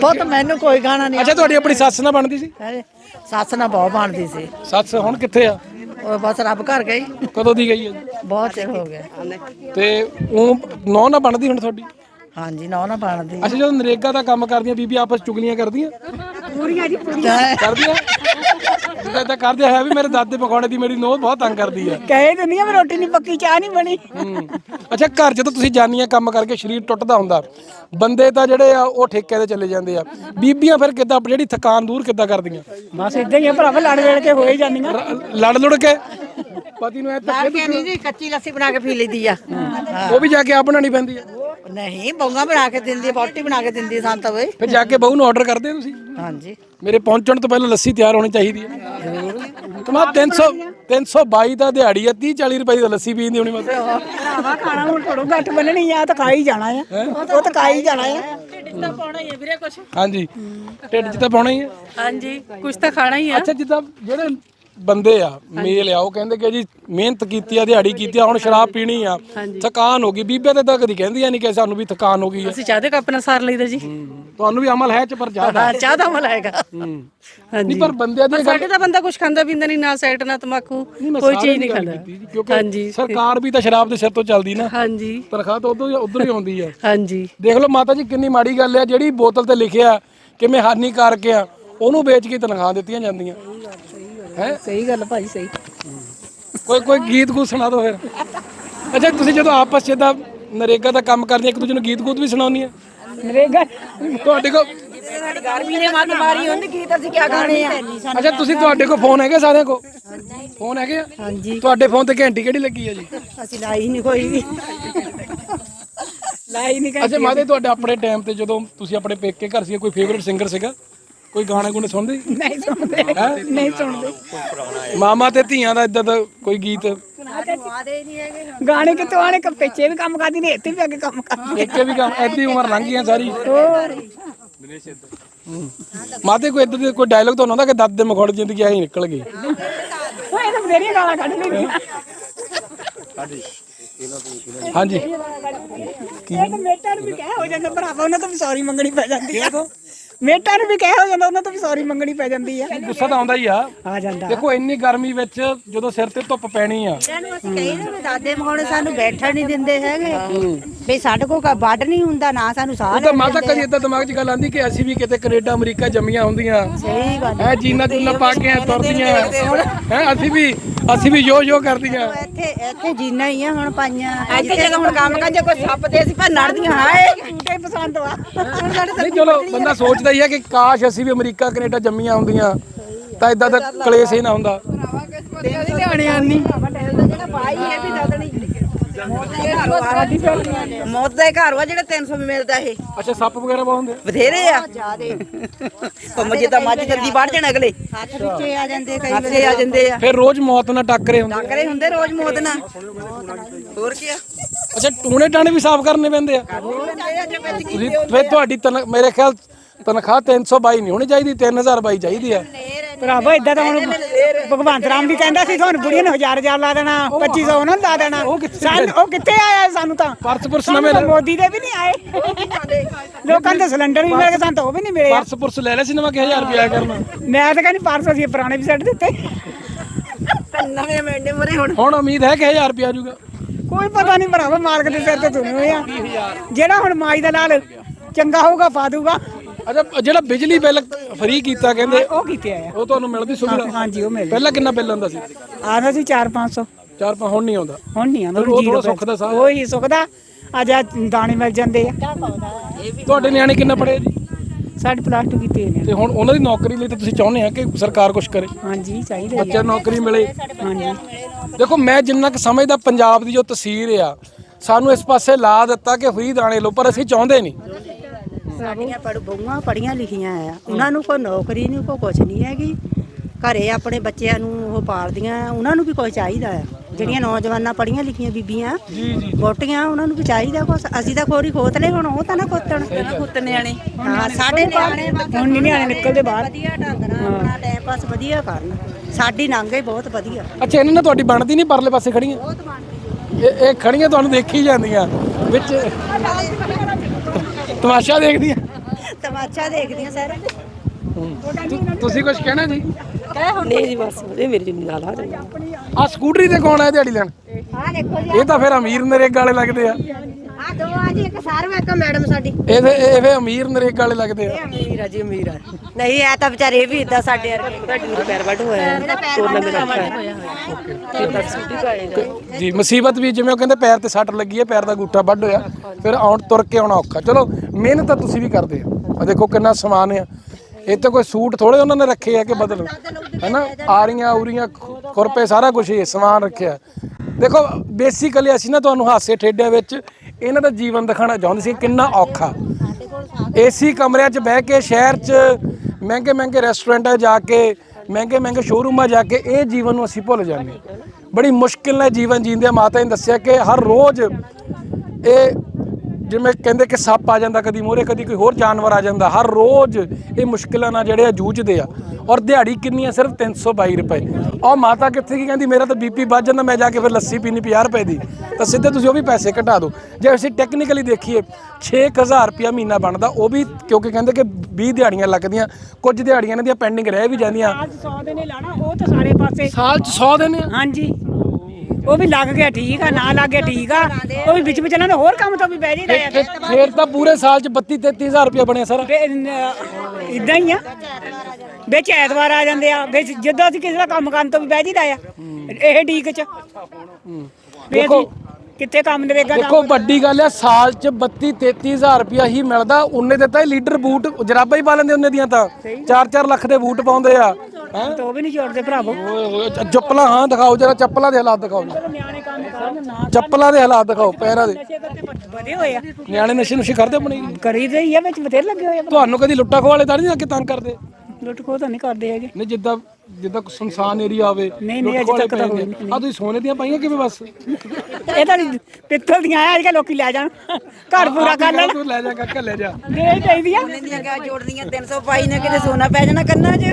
ਪੁੱਤ ਮੈਨੂੰ ਕੋਈ ਗਾਣਾ ਨਹੀਂ ਅੱਛਾ ਤੁਹਾਡੀ ਆਪਣੀ ਸੱਸ ਨਾਲ ਬਣਦੀ ਸੀ? ਹੈ? ਸੱਸ ਨਾਲ ਬਹੁਤ ਬਣਦੀ ਸੀ। ਸੱਸ ਹੁਣ ਕਿੱਥੇ ਆ? ਉਹ ਬਸ ਰੱਬ ਘਰ ਗਈ। ਕਦੋਂ ਦੀ ਗਈ ਹੈ ਬਹੁਤ ਚਿਰ ਹੋ ਗਿਆ। ਤੇ ਉਹ ਨੌ ਨਾ ਬਣਦੀ ਹੁਣ ਤੁਹਾਡੀ? ਹਾਂਜੀ ਨਾ ਨਾ ਬਣਦੀ। ਅੱਛਾ ਜਦੋਂ ਨਰੇਗਾ ਦਾ ਕੰਮ ਕਰਦੀਆਂ ਬੀਬੀ ਆਪਸ 'ਚ ਚੁਗਲੀਆਂ ਕਰਦੀਆਂ? ਪੂਰੀਆਂ ਜੀ ਕਰਦੀਆਂ? ਜਿੱਦਾਂ ਤਾਂ ਕਰਦੇ ਹੈ ਵੀ ਮੇਰੇ ਦਾਦੇ ਪਕੌੜੇ ਦੀ ਮੇਰੀ ਨੋਹ ਬਹੁਤ ਤੰਗ ਕਰਦੀ ਆ। ਕਹੇ ਦੁਨੀਆ ਵਿੱਚ ਰੋਟੀ ਨਹੀਂ ਪੱਕੀ ਚਾਹ ਨਹੀਂ ਬਣੀ। ਹੂੰ। ਅੱਛਾ ਘਰ ਜਦੋਂ ਤੁਸੀਂ ਜਾਨੀਆਂ ਕੰਮ ਕਰਕੇ ਸਰੀਰ ਟੁੱਟਦਾ ਹੁੰਦਾ ਬੰਦੇ ਤਾਂ ਜਿਹੜੇ ਆ ਉਹ ਠੇਕੇ ਤੇ ਚਲੇ ਜਾਂਦੇ ਆ। ਬੀਬੀਆਂ ਫਿਰ ਕਿੱਦਾਂ ਜਿਹੜੀ ਥਕਾਨ ਦੂਰ ਕਿੱਦਾਂ ਕਰਦੀਆਂ? ਬਸ ਇਦਾਂ ਹੀ ਆ ਭਰਾਵਾ ਲੜ ਵੇੜ ਕੇ ਹੋਏ ਜਾਂਦੀਆਂ। ਰ- ਲੜ ਲੁੜ ਕੇ? ਪਤੀ ਨੂੰ ਐ ਲੜ ਕੇ ਨਹੀਂ ਜੀ ਕੱਚੀ ਲੱਸੀ ਬਣਾ ਕੇ ਪੀ ਲਈਦੀ ਆ। ਉਹ ਵੀ ਜਾ ਕੇ ਆਪ ਬਣਾਉਣੀ ਪੈਂਦੀ ਆ। ਨਹੀਂ ਬੌਂਗਾ ਬਣਾ ਕੇ ਦਿੰਦੀ ਆ, ਬੋਟੀ ਬਣਾ ਕੇ ਦਿੰਦੀ ਆ ਸਾਨੂੰ ਤਾਂ ਵੇ ਫਿਰ ਜਾ ਕੇ ਬਹੂ ਨੂੰ ਆਰਡਰ ਕਰਦੇ ਆ ਤੁਸੀਂ? ਹਾਂਜੀ। ਮੇਰੇ ਪਹੁੰਚਣ ਤੋਂ ਪਹਿਲਾਂ ਲੱਸੀ ਤਿਆਰ ਹੋਣੀ ਚਾਹੀਦੀ ਹੈ ਤੁਮਾ 300 322 ਦਾ ਦਿਹਾੜੀ ਆ 30 40 ਰੁਪਏ ਦੀ ਤਾਂ ਲੱਸੀ ਪੀਂਦੀ ਹੋਣੀ ਮਤਲਬ ਭਰਾਵਾ ਖਾਣਾ ਹੁਣ ਥੋੜੋ ਘੱਟ ਬਣਨੀ ਆ ਤਾਂ ਖਾ ਹੀ? ਜਾਣਾ ਆ। ਉਹ ਤਾਂ ਖਾ ਹੀ ਜਾਣਾ ਆ ਹਾਂਜੀ ਢਿੱਡ 'ਚ ਤਾਂ ਪਾਉਣਾ ਹੀ ਹੈ ਹਾਂਜੀ ਕੁਝ ਤਾਂ ਖਾਣਾ ਹੀ ਆ। ਅੱਛਾ ਜਿੱਦਾਂ ਜਿਹੜੇ ਬੰਦੇ ਆ ਮੇਲ ਆ ਉਹ ਕਹਿੰਦੇ ਕਿ ਜੀ ਮਿਹਨਤ ਕੀਤੀ ਆ ਦਿਹਾੜੀ ਕੀਤੀ ਆ ਹੁਣ ਸ਼ਰਾਬ ਪੀਣੀ ਆ। ਥਕਾਨ ਹੋ ਗਈ ਬੀਬੇ ਤੇ ਤਾਂ ਕਦੀ ਕਹਿੰਦੀਆਂ ਨਹੀਂ ਕਿ ਸਾਨੂੰ ਵੀ ਥਕਾਨ ਹੋ ਗਈ ਆ। ਅਸੀਂ ਚਾਹ ਦੇ ਕੱਪ ਨਾਲ ਸਾਰ ਲਈਦਾ ਜੀ। ਤੁਹਾਨੂੰ ਵੀ ਅਮਲ ਹੈ ਚ ਪਰ ਜ਼ਿਆਦਾ। ਹਾਂ ਚਾਹ ਦਾ ਮਲ ਆਏਗਾ ਹਾਂਜੀ। ਨਹੀਂ ਪਰ ਬੰਦਿਆਂ ਦੀ ਸਾਡੇ ਤਾਂ ਬੰਦਾ ਕੁਝ ਖਾਂਦਾ ਪੀਂਦਾ ਨਹੀਂ ਨਾ ਸਾਈਟ ਨਾ ਤਮਾਕੂ ਕੋਈ ਚੀਜ਼ ਨਹੀਂ ਖਾਂਦਾ। ਕਿਉਂਕਿ ਸਰਕਾਰ ਵੀ ਤਾਂ ਸ਼ਰਾਬ ਦੇ ਸਿਰ ਤੋਂ ਚੱਲਦੀ ਨਾ। ਹਾਂਜੀ। ਤਨਖਾਹ ਤਾਂ ਉਦੋਂ ਉਧਰ ਹੀ ਆਉਂਦੀ ਆ। ਹਾਂਜੀ। ਦੇਖ ਲਓ ਮਾਤਾ ਜੀ ਕਿੰਨੀ ਮਾੜੀ ਗੱਲ ਆ ਜਿਹੜੀ ਬੋਤਲ ਤੇ ਲਿਖਿਆ ਕਿ ਮੈਂ ਹਾਨੀਕਾਰਕ ਆ ਉਹਨੂੰ ਵੇਚ ਕੇ ਤਨਖਾਹ ਦਿੱਤੀਆਂ ਜਾਂਦੀਆਂ। ਹੈ? ਸਹੀ ਗੱਲ ਭਾਈ ਸਹੀ। ਕੋਈ ਕੋਈ ਗੀਤ ਗੂਤ ਸੁਣਾ ਦਿਓ ਫਿਰ। ਅੱਛਾ ਤੁਸੀਂ ਜਦੋਂ ਆਪਸ ਚ ਦਾ ਨਰੇਗਾ ਦਾ ਕੰਮ ਕਰਦੇ ਇੱਕ ਦੂਜੇ ਨੂੰ ਗੀਤ ਗੂਤ ਵੀ ਸੁਣਾਉਂਦੀਆਂ ਨਰੇਗਾ? ਤੁਹਾਡੇ ਕੋਲ ਗਰਮੀ ਨੇ ਮੱਤ ਮਾਰੀ ਉਹਨੇ ਗੀਤ ਅਸੀਂ ਕੀ ਗਾਣੇ ਆ? ਅੱਛਾ ਤੁਸੀਂ ਤੁਹਾਡੇ ਕੋਲ ਫੋਨ ਹੈਗੇ ਸਾਰਿਆਂ ਕੋਲ? ਫੋਨ ਹੈਗੇ ਆ? ਹਾਂਜੀ। ਤੁਹਾਡੇ ਫੋਨ ਤੇ ਘੰਟੀ ਕਿਹੜੀ ਲੱਗੀ ਆ ਜੀ? ਅਸੀਂ ਲਾਈ ਨਹੀਂ ਕੋਈ ਵੀ। ਲਾਈ ਨਹੀਂ ਅੱਛਾ ਮਾਦੇ ਤੁਹਾਡੇ ਆਪਣੇ ਟਾਈਮ ਤੇ ਜਦੋਂ ਤੁਸੀਂ ਆਪਣੇ ਪੇਕੇ ਘਰ ਸੀ ਕੋਈ ਫੇਵਰਿਟ ਸਿੰਗਰ ਸੀਗਾ? ਕੋਈ ਗਾਣੇ ਗੁਣੇ ਸੁਣਦੇ? ਨਹੀਂ ਸੁਣਦੇ। ਨਹੀਂ ਸੁਣਦੇ। ਮਾਮਾ ਤੇ ਧੀਆਂ ਦਾ ਇਦਾਂ ਦਾ ਕੋਈ ਗੀਤ? ਗਾਣੇ ਕਿਤੋਂ ਆਣੇ ਕੱਪੇਚੇ ਵੀ ਕੰਮ ਕਰਦੀ ਨੇ ਇੱਥੇ ਵੀ ਅੱਗੇ ਕੰਮ ਕਰਦੀ ਇੱਕੇ ਵੀ ਕੰਮ ਐਦੀ ਉਮਰ ਲੰਘ ਗਈ ਸਾਰੀ। ਮਾਤੇ ਕੋਈ ਇਦਾਂ ਦੇ ਕੋਈ ਡਾਇਲੌਗ ਤੁਹਾਨੂੰ ਆਉਂਦਾ ਕਿ ਦੱਦ ਦੇ ਮਖੌੜ ਜ਼ਿੰਦਗੀ ਐਂ ਹੀ ਨਿਕਲ ਗਈ ਇਹ ਤਾਂ ਬਥੇਰੀਆਂ ਗਾਲਾਂ ਕੱਢ ਲੈਂਦੀਆਂ ਹਾਂਜੀ। ਇਹ ਤਾਂ ਮੇਟਾਂ ਨੂੰ ਵੀ ਕਹਿ ਹੋ ਜਾਂਦਾ ਭਰਾਵਾ ਉਹਨਾਂ ਤੋਂ ਵੀ ਸੌਰੀ ਮੰਗਣੀ ਪੈ ਜਾਂਦੀ ਆ। ਮੇਟਾਂ ਨੂੰ ਵੀ ਕਹਿ ਹੋ ਜਾਂਦਾ ਉਹਨਾਂ ਤੋਂ ਵੀ ਸੌਰੀ ਮੰਗਣੀ ਪੈ ਜਾਂਦੀ ਆ। ਗੁੱਸਾ ਤਾਂ ਆਉਂਦਾ ਹੀ ਆ। ਆ ਜਾਂਦਾ। ਦੇਖੋ ਇੰਨੀ ਗਰਮੀ ਵਿੱਚ ਜਦੋਂ ਸਿਰ ਤੇ ਧੁੱਪ ਪੈਣੀ ਆ। ਅਸੀਂ ਕਹਿੰਦੇ ਦਾਦੇ ਮਗਾਉਣੇ ਸਾਨੂੰ ਬੈਠਣ ਨਹੀਂ ਦਿੰਦੇ ਹੈਗੇ। ਵੀ ਸਾਡੇ ਕੋਲ ਕਾ ਵੱਢ ਨਹੀਂ ਹੁੰਦਾ ਨਾ ਸਾਨੂੰ ਸਾਹ ਉਹ ਤਾਂ ਮਾਤਾ ਕਦੀ ਇਦਾਂ ਦਿਮਾਗ 'ਚ ਗੱਲ ਆਂਦੀ ਕਿ ਅਸੀਂ ਵੀ ਕਿਤੇ ਕੈਨੇਡਾ ਅਮਰੀਕਾ ਜੰਮੀਆਂ ਹੁੰਦੀਆਂ। ਸਹੀ ਗੱਲ ਹੈ ਜੀਨਾ ਜੁਨਾ ਪਾ ਕੇ ਐਂ ਤੁਰਦੀਆਂ। ਹੈ ਅਸੀਂ ਵੀ ਅਸੀਂ ਵੀ ਯੋ ਯੋ ਕਰਦੀਆਂ ਇੱਥੇ ਇੱਥੇ ਜੀਨਾ ਹੀ ਆ ਹੁਣ ਪਾਈਆਂ। ਇੱਥੇ ਜਦੋਂ ਹੁਣ ਕੰਮ ਕਰ ਜੇ ਕੋਈ ਸੱਪ ਦੇ ਸੀ ਪਰ ਨੜਦੀਆਂ ਹਾਏ ਝੂਟੇ ਪਸੰਦ ਆ ਹੁਣ ਸਾਡੇ ਨਹੀਂ ਚਲੋ ਬੰਦਾ ਸੋਚਦਾ ਹੀ ਹੈ ਕਿ ਕਾਸ਼ ਅਸੀਂ ਵੀ ਅਮਰੀਕਾ ਕੈਨੇਡਾ ਜੰਮੀਆਂ ਹੁੰਦੀਆਂ। ਤਾਂ ਇਦਾਂ ਦਾ ਕਲੇਸ਼ ਹੀ ਨਾ ਹੁੰਦਾ। ਧਿਆਣਿਆਂ ਨਹੀਂ ਜਿਹੜਾ ਪਾਈ ਹੈ ਵੀ ਦਦਣੀ ਮੌਤ ਦਾ ਘਰ ਵਾ ਜਿਹੜਾ 300 ਵੀ ਮਿਲਦਾ ਇਹ। ਅੱਛਾ ਸੱਪ ਵਗੈਰਾ ਬਹੁਤ ਹੁੰਦੇ ਬਥੇਰੇ ਆ। ਕੰਮ ਜਿੱਦਾਂ ਮੱਝ ਜਲਦੀ ਵੱਢ ਜਾਣ ਅਗਲੇ। ਹੱਥ ਵਿੱਚੇ ਆ ਜਾਂਦੇ ਕਈ ਆ ਜਾਂਦੇ ਆ। ਫਿਰ ਰੋਜ਼ ਮੌਤ ਨਾਲ ਟੱਕਰੇ ਹੁੰਦੇ ਟੱਕਰੇ ਹੁੰਦੇ ਰੋਜ਼ ਮੌਤ ਨਾਲ। ਹੋਰ ਕੀ ਆ? ਅੱਛਾ ਟੂਣੇ ਟਾਣੇ ਵੀ ਸਾਫ਼ ਕਰਨੇ ਪੈਂਦੇ ਆ? ਤੁਸੀਂ ਫਿਰ ਤੁਹਾਡੀ ਤਨ- ਮੇਰੇ ਖਿਆਲ ਤਨਖਾਹ 322 ਨਹੀਂ ਹੋਣੀ ਚਾਹੀਦੀ 3022 ਚਾਹੀਦੀ ਆ। ਭਰਾਵਾ ਇਦਾਂ ਤਾਂ ਹੁਣ ਭਗਵੰਤ ਰਾਮ ਵੀ ਕਹਿੰਦਾ ਸੀ ਤੁਹਾਨੂੰ ਬੁੜੀਆਂ ਨੂੰ ਹਜ਼ਾਰ ਹਜ਼ਾਰ ਲਾ ਦੇਣਾ 2500 ਉਹਨਾਂ ਨੂੰ ਲਾ ਦੇਣਾ। ਸਾਨੂੰ ਉਹ ਕਿੱਥੇ ਆਇਆ ਸਾਨੂੰ ਤਾਂ? ਪਰਸ ਪੁਰਸ ਸਾਨੂੰ ਨਵੇਂ ਲੈ ਮੋਦੀ ਦੇ ਵੀ ਨਹੀਂ ਆਏ। ਲੋਕਾਂ ਦੇ ਸਿਲੰਡਰ ਵੀ ਮਿਲ ਗਏ ਸਾਨੂੰ ਤਾਂ ਉਹ ਵੀ ਨਹੀਂ ਮਿਲੇ। ਪਰਸ ਪੁਰਸ ਲੈ ਲੈ ਸੀ ਨਵਾਂ ਕਿ 1000 ਰੁਪਿਆ ਕਰਨਾ? ਮੈਂ ਤਾਂ ਕਹਿੰਦੀ ਪਰਸੋਂ ਅਸੀਂ ਪੁਰਾਣੇ ਵੀ ਸੱਟ ਦਿੱਤੇ। ਨਵੇਂ ਮਿਲਣੇ ਮਰੇ ਹੁਣ। ਹੁਣ ਉਮੀਦ ਹੈ ਕਿ 1000 ਰੁਪਿਆ ਆ ਜਾਊਗਾ। ਕੋਈ ਪਤਾ ਨਹੀਂ ਭਰਾਵਾ ਮਾਲਕ ਦੇ ਸਿਰ ਤੇ ਤੁਰੇ ਹੋਏ ਆ। ਜਿਹੜਾ ਹੁਣ ਮਾਈ ਦਾ ਲਾਲ ਚੰਗਾ ਹੋਊਗਾ ਪਾ ਦੂਗਾ ਅੱਛਾ ਜਿਹੜਾ ਬਿਜਲੀ ਬਿੱਲ ਫ੍ਰੀ ਕੀਤਾ ਕਹਿੰਦੇ ਉਹ ਕੀਤੇ ਆਇਆ ਉਹ ਤੁਹਾਨੂੰ ਮਿਲਦੀ ਸੁਵਿਧਾ? ਹਾਂਜੀ ਉਹ ਮਿਲ ਪਹਿਲਾਂ ਕਿੰਨਾ ਬਿੱਲ ਆਉਂਦਾ ਸੀ? ਆਦਾ ਸੀ 4-500 4 5 ਹੁਣ ਨਹੀਂ ਆਉਂਦਾ। ਹੁਣ ਨਹੀਂ ਆਉਂਦਾ ਉਹ ਥੋੜਾ ਸੁੱਖ ਦਾ ਸਾਹ ਉਹ ਹੀ ਸੁੱਖਦਾ ਅੱਜ ਆ ਦਾਣੇ ਮਿਲ ਜਾਂਦੇ ਆ। ਤੁਹਾਡੇ ਨਿਆਣੇ ਕਿੰਨਾ ਪੜ੍ਹੇ ਜੀ? ਸਾਡੇ ਪਲੱਸ ਟੂ ਕੀਤੇ ਨੇ। ਤੇ ਹੁਣ ਉਹਨਾਂ ਦੀ ਨੌਕਰੀ ਲਈ ਤਾਂ ਤੁਸੀਂ ਚਾਹੁੰਦੇ ਆ ਕਿ ਸਰਕਾਰ ਕੁਝ ਕਰੇ। ਹਾਂਜੀ ਚਾਹੀਦੇ ਬੱਚਿਆਂ ਨੂੰ ਨੌਕਰੀ ਮਿਲੇ। ਹਾਂਜੀ। ਦੇਖੋ ਮੈਂ ਜਿੰਨਾ ਕੁ ਸਮਝਦਾ ਪੰਜਾਬ ਦੀ ਜੋ ਤਸਵੀਰ ਆ ਸਾਨੂੰ ਇਸ ਪਾਸੇ ਲਾ ਦਿੱਤਾ ਕਿ ਫ੍ਰੀ ਦਾਣੇ ਲਓ ਪਰ ਅਸੀਂ ਚਾਹੁੰਦੇ ਨਹੀਂ। ਸਾਡੀਆਂ ਪੜ ਬਹੂਆਂ ਪੜੀਆਂ ਲਿਖੀਆਂ ਆ। ਉਹਨਾਂ ਨੂੰ ਕੋਈ ਨੌਕਰੀ ਨਹੀਂ ਕੋਈ ਕੁਝ ਨਹੀਂ ਹੈਗੀ। ਘਰੇ ਆਪਣੇ ਬੱਚਿਆਂ ਨੂੰ ਉਹ ਪਾਲਦੀਆਂ ਉਹਨਾਂ ਨੂੰ ਵੀ ਕੁਝ ਚਾਹੀਦਾ ਆ। ਜਿਹੜੀਆਂ ਨੌਜਵਾਨਾਂ ਪੜੀਆਂ ਲਿਖੀਆਂ ਬੀਬੀਆਂ ਜੀ ਜੀ ਵੋਟੀਆਂ ਉਹਨਾਂ ਨੂੰ ਵੀ ਚਾਹੀਦਾ ਕੁਛ। ਅਸੀਂ ਤਾਂ ਖੋਰੀ ਖੋਤਲੇ ਹੁਣ ਉਹ ਤਾਂ ਨਾ ਖੋਤਣ। ਪੁੱਤ ਨਿਆਣੇ। ਹਾਂ ਸਾਡੇ ਨਿਆਣੇ ਹੁਣ ਨਹੀਂ ਨਿਆਣੇ ਨਿਕਲਦੇ ਬਾਹਰ। ਵਧੀਆ ਢੰਗ ਨਾਲ ਆਪਣਾ ਟਾਈਮ ਪਾਸ ਵਧੀਆ ਕਰਨ। ਸਾਡੀ ਲੰਘੇ ਬਹੁਤ ਵਧੀਆ। ਅੱਛਾ ਇਹਨਾਂ ਨਾਲ ਤੁਹਾਡੀ ਬਣਦੀ ਨਹੀਂ ਪਰਲੇ ਪਾਸੇ ਖੜੀਆਂ ਇਹ ਇਹ ਖੜੀਆਂ ਤੁਹਾਨੂੰ ਦੇਖੀ ਜਾਂਦੀਆਂ। ਵਿੱਚ ਤਮਾਸ਼ਾ ਦੇਖਦੀਆਂ ਤਮਾਸ਼ਾ ਦੇਖਦੀਆਂ ਸਾਰੇ। ਤੁ- ਤੁਸੀਂ ਕੁਝ ਕਹਿਣਾ ਜੀ? ਨਹੀਂ ਜੀ ਬਸ ਇਹ ਮੇਰੀ ਨਾਲ ਆ। ਰਹੀ ਆ ਸਕੂਟਰੀ ਤੇ ਕੌਣ ਆਇਆ ਦਿਹਾੜੀ ਲੈਣ? ਆਹ ਦੇਖੋ ਜੀ ਇਹ ਤਾਂ ਫਿਰ ਅਮੀਰ ਨਰੇਗਾ ਵਾਲੇ ਲੱਗਦੇ ਆ। ਆਹ ਦੋ ਆ ਜੀ ਇੱਕ ਸਾਰਵਾ ਇੱਕ ਮੈਡਮ ਸਾਡੀ। ਇਹ ਫੇ ਇਹ ਫੇ ਅਮੀਰ ਨਰੇਗਾ ਵਾਲੇ ਲੱਗਦੇ ਆ। ਅਮੀਰ ਆ ਜੀ ਅਮੀਰ ਆ। ਨਹੀਂ ਐ ਤਾਂ ਵਿਚਾਰੇ ਇਹ ਵੀ ਇਦਾਂ ਸਾਡੇ ਵਰਗੇ ਤੁਹਾਡੀ ਮੇਰਾ ਪੈਰ ਵੱਢ ਹੋਇਆ ਤੋੜਨਾ ਮੇਰਾ ਹੋਇਆ ਤੇ ਤਾਂ ਛੁੱਟੀ ਪਾਏਗਾ ਜੀ ਮੁਸੀਬਤ ਵੀ ਜਿਵੇਂ ਉਹ ਕਹਿੰਦੇ ਪੈਰ ਤੇ ਸੱਟ ਲੱਗੀ ਹੈ ਪੈਰ ਦਾ ਗੂਠਾ ਵੱਢ ਹੋਇਆ ਫਿਰ ਆਉਣ ਤੁਰ ਕੇ ਆਉਣਾ ਔਖਾ। ਚਲੋ ਮਿਹਨਤ ਤਾਂ ਤੁਸੀਂ ਵੀ ਕਰਦੇ ਆ। ਆ ਦੇਖੋ ਕਿੰਨਾ ਸਮਾਨ ਆ। ਇਹ ਤਾਂ ਕੋਈ ਸੂਟ ਥੋੜੇ ਉਹਨਾਂ ਨੇ ਰੱਖੇ ਆ ਕਿ ਬਦਲ। ਹੈਨਾ? ਆਰੀਆਂ ਉਰੀਆਂ ਖੁ- ਖੁਰਪੇ ਸਾਰਾ ਕੁਝ ਹੀ ਸਮਾਨ ਰੱਖਿਆ। ਦੇਖੋ ਬੇਸਿਕਲੀ ਅਸੀਂ ਨਾ ਤੁਹਾਨੂੰ ਹਾਸੇ ਠੇਡਿਆਂ ਵਿੱਚ ਇਹਨਾਂ ਦਾ ਜੀਵਨ ਦਿਖਾਣਾ ਚਾਹੁੰਦੇ ਸੀ, ਕਿੰਨਾ ਔਖਾ। ਏਸੀ ਕਮਰਿਆਂ 'ਚ ਬਹਿ ਕੇ, ਸ਼ਹਿਰ 'ਚ ਮਹਿੰਗੇ ਮਹਿੰਗੇ ਰੈਸਟੋਰੈਂਟਾਂ 'ਚ ਜਾ ਕੇ, ਮਹਿੰਗੇ ਮਹਿੰਗੇ ਸ਼ੋਰੂਮਾਂ ਜਾ ਕੇ ਇਹ ਜੀਵਨ ਨੂੰ ਅਸੀਂ ਭੁੱਲ ਜਾਂਦੇ ਬੜੀ ਮੁਸ਼ਕਿਲ ਨਾਲ ਜੀਵਨ ਜੀਂਦੇ ਮਾਤਾ ਨੇ ਦੱਸਿਆ ਕਿ ਹਰ ਰੋਜ਼ ਇਹ ਜਿਵੇਂ ਕਹਿੰਦੇ ਕਿ ਸੱਪ ਆ ਜਾਂਦਾ ਕਦੀ ਮੋਰੇ ਕਦੀ ਕੋਈ ਹੋਰ ਜਾਨਵਰ ਆ ਜਾਂਦਾ ਹਰ ਰੋਜ਼ ਇਹ ਮੁਸ਼ਕਿਲਾਂ ਨਾਲ ਜਿਹੜੇ ਆ ਜੂਝਦੇ ਆ। ਔਰ ਦਿਹਾੜੀ ਕਿੰਨੀ ਆ? ਸਿਰਫ 322 ਰੁਪਏ। ਔਰ ਮਾਤਾ ਕਿੱਥੇ ਕੀ ਕਹਿੰਦੀ ਮੇਰਾ ਤਾਂ ਬੀਪੀ ਵੱਜ ਜਾਂਦਾ ਮੈਂ ਜਾ ਕੇ ਫਿਰ ਲੱਸੀ ਪੀਣੀ 50 ਰੁਪਏ ਦੀ। ਤਾਂ ਸਿੱਧੇ ਤੁਸੀਂ ਉਹ ਵੀ ਪੈਸੇ ਘਟਾ ਦਿਓ। ਜੇ ਅਸੀਂ ਟੈਕਨੀਕਲੀ ਦੇਖੀਏ 6000 ਰੁਪਇਆ ਮਹੀਨਾ ਬਣਦਾ ਉਹ ਵੀ ਕਿਉਂਕਿ ਕਹਿੰਦੇ ਕਿ 20 ਦਿਹਾੜੀਆਂ ਲੱਗਦੀਆਂ ਕੁਝ ਦਿਹਾੜੀਆਂ ਇਹਨਾਂ ਦੀਆਂ ਪੈਂਡਿੰਗ ਰਹਿ ਵੀ ਜਾਂਦੀਆਂ। ਅੱਜ 100 ਦਿਨ ਹੀ ਲਾਣਾ ਉਹ ਤਾਂ ਸਾਰੇ ਪਾਸੇ। ਸਾਲ 'ਚ 100 ਦਿਨ ਹਾਂਜੀ। ਉਹ ਵੀ ਲੱਗ ਗਿਆ ਠੀਕ ਆ ਨਾ ਲੱਗ ਗਿਆ ਠੀਕ ਆ। ਉਹ ਵੀ ਵਿੱਚ ਵਿੱਚ ਇਹਨਾਂ ਨੇ ਹੋਰ ਕੰਮ ਤੋਂ ਵੀ ਬਹਿ ਜੀ ਰਹੇ ਫਿਰ- ਫਿਰ ਤਾਂ ਪੂਰੇ ਸਾਲ 'ਚ 32 33000 ਰੁਪਇਆ ਬਣਿਆ ਸਾਰਾ। ਇਦਾਂ ਹੀ ਆ। ਵਿੱਚ ਐਤਵਾਰ ਆ ਜਾਂਦੇ ਆ ਵਿੱਚ ਜਦੋਂ ਅਸੀਂ ਕਿਸੇ ਦਾ ਕੰਮ ਕਰਨ ਤੋਂ ਵੀ ਬਹਿ ਜੀਦਾ ਆ ਇਹ ਡੀਕ ਚ। ਅਸੀਂ ਕਿੱਥੇ ਕੰਮ ਦੇਵੇਗਾ ਦੇਖੋ ਵੱਡੀ ਗੱਲ ਹੈ ਸਾਲ 'ਚ 32 33000 ਰੁਪਇਆ ਹੀ ਮਿਲਦਾ ਉਹਨੇ ਦਿੱਤਾ ਲੀਡਰ ਬੂਟ ਜਰਾਬਾਂ ਹੀ ਪਾ ਲੈਂਦੇ ਉਹਨੇ ਦੀਆਂ ਤਾਂ। 4-4 ਲੱਖ ਦੇ ਬੂਟ ਪਾਉਂਦੇ ਆ। ਹੈਂ? ਤਾਂ ਉਹ ਵੀ ਨਹੀਂ ਛੋੜਦੇ ਭਰਾਵੋ। ਓਏ ਹੋਏ ਚ- ਚੱਪਲਾਂ ਹਾਂ ਦਿਖਾਓ ਜਰਾ ਚੱਪਲਾਂ ਦੇ ਹਾਲਾਤ ਦਿਖਾਓ ਜੀ। ਨਿਆਣੇ ਕੰਮ ਕਰਨ ਨਾ ਚੱਪਲਾਂ ਦੇ ਹਾਲਾਤ ਦਿਖਾਓ ਪੈਰਾਂ ਦੇ। ਨਸ਼ੇ ਕਰਤੇ ਵਧੇ ਹੋਏ ਆ। ਨਿਆਣੇ ਨਸ਼ੇ ਨੁਸ਼ੇ ਕਰਦੇ ਆਪਣੀ ਕਰੀਦੇ ਹੀ ਆ ਵਿੱਚ ਬਥੇਰੇ ਲੱਗੇ ਹੋਏ ਆ ਤੁਹਾਨੂੰ ਕਦੀ ਲੁੱਟਾ ਖਵਾਲੇ ਤਾਂ ਨਹੀਂ ਆ ਕੇ ਤੰਗ ਕਰਦੇ? ਲੁੱਟ ਖੋਹ ਤਾਂ ਨਹੀਂ ਕਰਦੇ ਹੈਗੇ। ਨਹੀਂ ਜਿੱਦਾਂ ਜਿੱਦਾਂ ਕੋਈ ਸੁਨਸਾਨ ਏਰੀਆ ਆਵੇ ਨਹੀਂ, ਨਹੀਂ, ਅਜੇ ਤੱਕ ਤਾਂ ਹੋਈ ਆ ਤੁਸੀਂ ਸੋਨੇ ਦੀਆਂ ਪਾਈਆਂ ਕਿਵੇਂ ਬਸ? ਇਹ ਤਾਂ ਪਿੱਤਲ ਦੀਆਂ ਆ ਅੱਜ ਕੱਲ੍ਹ ਲੋਕੀ ਲੈ ਜਾਣ। ਘਰ ਪੂਰਾ ਕਰ ਲੈਣ। ਤੂੰ ਲੈ ਜਾ ਕਾਕਾ ਲੈ ਜਾ। ਦੇ ਚਾਹੀਦੀਆਂ ਦੀਆਂ ਗਾ ਜੋੜਦੀਆਂ 300 ਪਾਈ ਨੇ ਕਿਤੇ ਸੋਨਾ ਪੈ ਜਾਣਾ ਕੰਨਾਂ 'ਚ।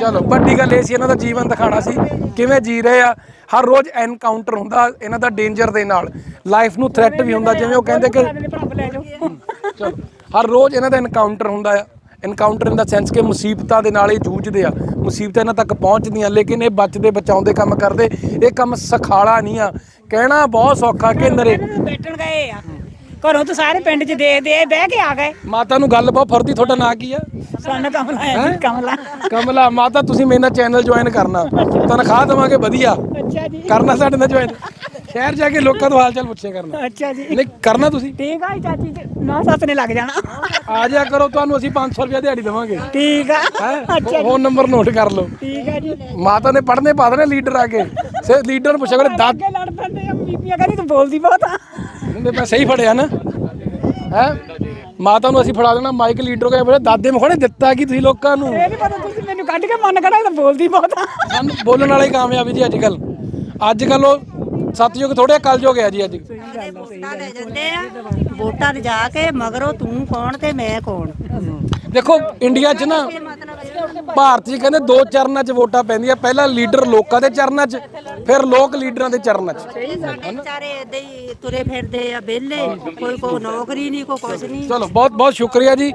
ਚਲੋ ਵੱਡੀ ਗੱਲ ਇਹ ਸੀ ਇਹਨਾਂ ਦਾ ਜੀਵਨ ਦਿਖਾਣਾ ਸੀ ਕਿਵੇਂ ਜੀ ਰਹੇ ਆ। ਹਰ ਰੋਜ਼ ਐਨਕਾਊਂਟਰ ਹੁੰਦਾ ਇਹਨਾਂ ਦਾ ਡੇਂਜਰ ਦੇ ਨਾਲ। ਲਾਈਫ ਨੂੰ ਥ੍ਰੈਟ ਵੀ ਹੁੰਦਾ ਜਿਵੇਂ ਉਹ ਕਹਿੰਦੇ ਕਿ ਚਲੋ ਹਰ ਰੋਜ਼ ਇਹਨਾਂ ਦਾ ਐਨਕਾਊਂਟਰ ਹੁੰਦਾ ਆ। ਐਨਕਾਊਂਟਰ ਇਨ ਦਾ ਸੈਂਸ ਕਿ ਮੁਸੀਬਤਾਂ ਦੇ ਨਾਲ ਇਹ ਜੂਝਦੇ ਆ। ਮੁਸੀਬਤਾਂ ਇਹਨਾਂ ਤੱਕ ਪਹੁੰਚਦੀਆਂ ਲੇਕਿਨ ਇਹ ਬਚਦੇ ਬਚਾਉਂਦੇ ਕੰਮ ਕਰਦੇ। ਇਹ ਕੰਮ ਸਖਾਲਾ ਨਹੀਂ ਆ। ਕਹਿਣਾ ਬਹੁਤ ਸੌਖਾ ਕਿ ਨਰੇ ਬੈਠਣ ਗਏ ਆ। ਘਰੋਂ ਤਾਂ ਸਾਰੇ ਪਿੰਡ 'ਚ ਦੇਖਦੇ ਆ ਬਹਿ ਕੇ ਆ ਗਏ। ਮਾਤਾ ਨੂੰ ਗੱਲ ਬਹੁਤ ਫਰਦੀ ਤੁਹਾਡਾ ਨਾਂ ਕੀ ਆ? ਸਾਨੂੰ ਕਮਲਾ ਹੈ ਜੀ ਕਮਲਾ। ਕਮਲਾ ਮਾਤਾ ਤੁਸੀਂ ਮੇਰੇ ਨਾਲ ਚੈਨਲ ਜੁਆਇਨ ਕਰਨਾ। ਤਨਖਾਹ ਦੇਵਾਂਗੇ ਵਧੀਆ। ਅੱਛਾ ਜੀ। ਕਰਨਾ ਸਾਡੇ ਨਾਲ ਜੁਆਇਨ ਸ਼ਹਿਰ ਜਾ ਕੇ ਲੋਕਾਂ ਤੋਂ ਹਾਲ ਚਾਲ ਪੁੱਛਿਆ ਕਰਨਾ। ਅੱਛਾ ਜੀ। ਨਹੀਂ ਕਰਨਾ ਤੁਸੀਂ। ਠੀਕ ਆ ਜੀ ਚਾਚੀ ਜੀ ਨਾ ਸੱਸ ਨੇ ਲੱਗ ਜਾਣਾ। ਆ ਜਾ ਕਰੋ ਤੁਹਾਨੂੰ ਅਸੀਂ 500 ਰੁਪਏ ਦਿਹਾੜੀ ਦੇਵਾਂਗੇ। ਠੀਕ ਆ। ਹੈ? ਫੋਨ ਨੰਬਰ ਨੋਟ ਕਰ ਲਓ। ਠੀਕ ਆ ਜੀ। ਮਾਤਾ ਨੇ ਪੜਨੇ ਪਾ ਦੇਣੇ ਲੀਡਰ ਆ ਕੇ। ਸੇ ਲੀਡਰ ਨੂੰ ਪੁੱਛਿਆ ਕਰੇ ਦਾਦ ਅੱਗੇ ਲੜ ਪੈਂਦੇ ਆ ਬੀਬੀਆਂ ਕਹਿੰਦੀ ਤੂੰ ਬੋਲਦੀ ਬਹੁਤ ਆ। ਨਹੀਂ ਮੈਂ ਸਹੀ ਫੜਿਆ ਨਾ। ਹੈ? ਮਾਤਾ ਨੂੰ ਅਸੀਂ ਫੜਾ ਦੇਣਾ ਮਾਈਕ ਲੀਡਰ ਕੋਲ ਬੋਲੇ ਦਾਦੇ ਮਖੋਣੇ ਦਿੱਤਾ ਕੀ ਤੁਸੀਂ ਲੋਕਾਂ ਨੂੰ। ਇਹ ਨਹੀਂ ਪਤਾ ਤੁਸੀਂ ਮੈਨੂੰ ਕੱਢ ਕੇ ਮਨ ਕਢਾ ਤਾਂ ਬੋਲਦੀ ਬਹੁਤ ਆ। ਸਾਨੂੰ ਬੋਲਣ ਵਾਲੇ ਹੀ ਕਾਮਯਾਬੀ ਜੀ ਅੱਜ ਕੱਲ ਅੱਜ ਕੱਲ ਉਹ ਸਤਯੁਗ ਥੋੜੇ ਕਲਯੁਗ ਹੈ ਜੀ ਅੱਜ। ਵੋਟਾਂ ਲੈ ਜਾਂਦੇ ਆ ਵੋਟਾਂ ਤੇ ਜਾ ਕੇ ਮਗਰੋਂ ਤੂੰ ਕੌਣ ਤੇ ਮੈਂ ਕੌਣ? ਦੇਖੋ ਇੰਡੀਆ 'ਚ ਨਾ ਭਾਰਤ 'ਚ ਕਹਿੰਦੇ ਦੋ ਚਰਨਾਂ 'ਚ ਵੋਟਾਂ ਪੈਂਦੀਆਂ। ਪਹਿਲਾਂ ਲੀਡਰ ਲੋਕਾਂ ਦੇ ਚਰਨਾਂ 'ਚ ਫਿਰ ਲੋਕ ਲੀਡਰਾਂ ਦੇ ਚਰਨਾਂ 'ਚ। ਸਾਡੇ ਵਿਚਾਰੇ ਏਦਾਂ ਹੀ ਤੁਰੇ ਫਿਰਦੇ ਆ ਵਿਹਲੇ ਕੋਈ ਕੋ ਨੌਕਰੀ ਨਹੀਂ ਕੋਈ ਕੁਛ ਨਹੀਂ। ਚਲੋ ਬਹੁਤ ਬਹੁਤ ਸ਼ੁਕਰੀਆ ਜੀ।